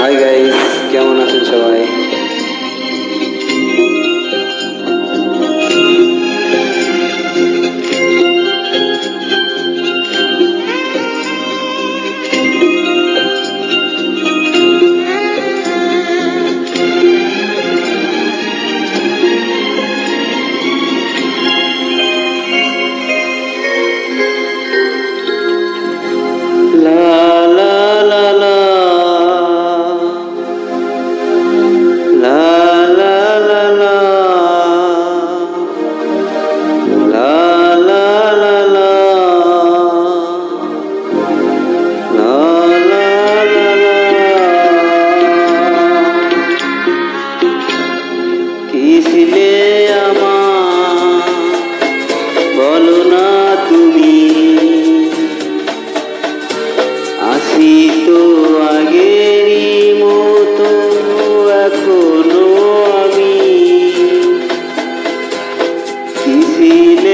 Hi guys কেমন আছেন সবাই? কিসলে আমার বলো না তুমি। আসি তো আগেরই মতো এখনও আমি। কিসিলে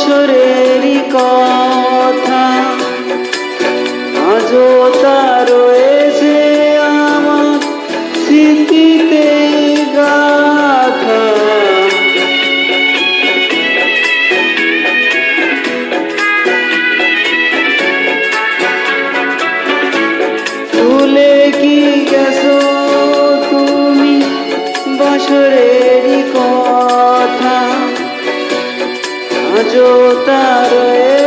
বছরেরই কথা। আজও তা রয়েছে আমার স্মৃতিতে গাথা। ভুলে কি গেছো তুমি বছরেরই যোতা রয়ে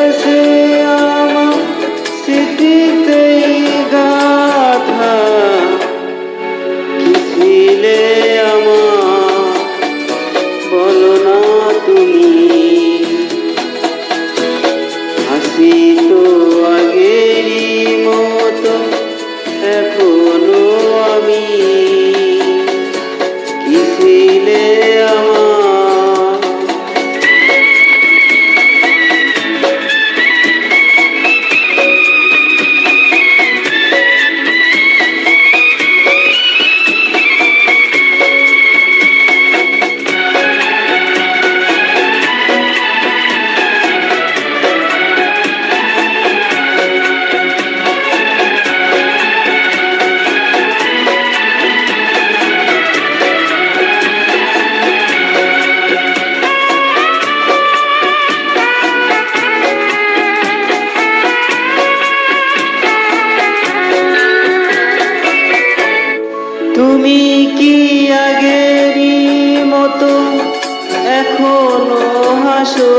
তুমি কি আগেরই মতো এখনও হাসো?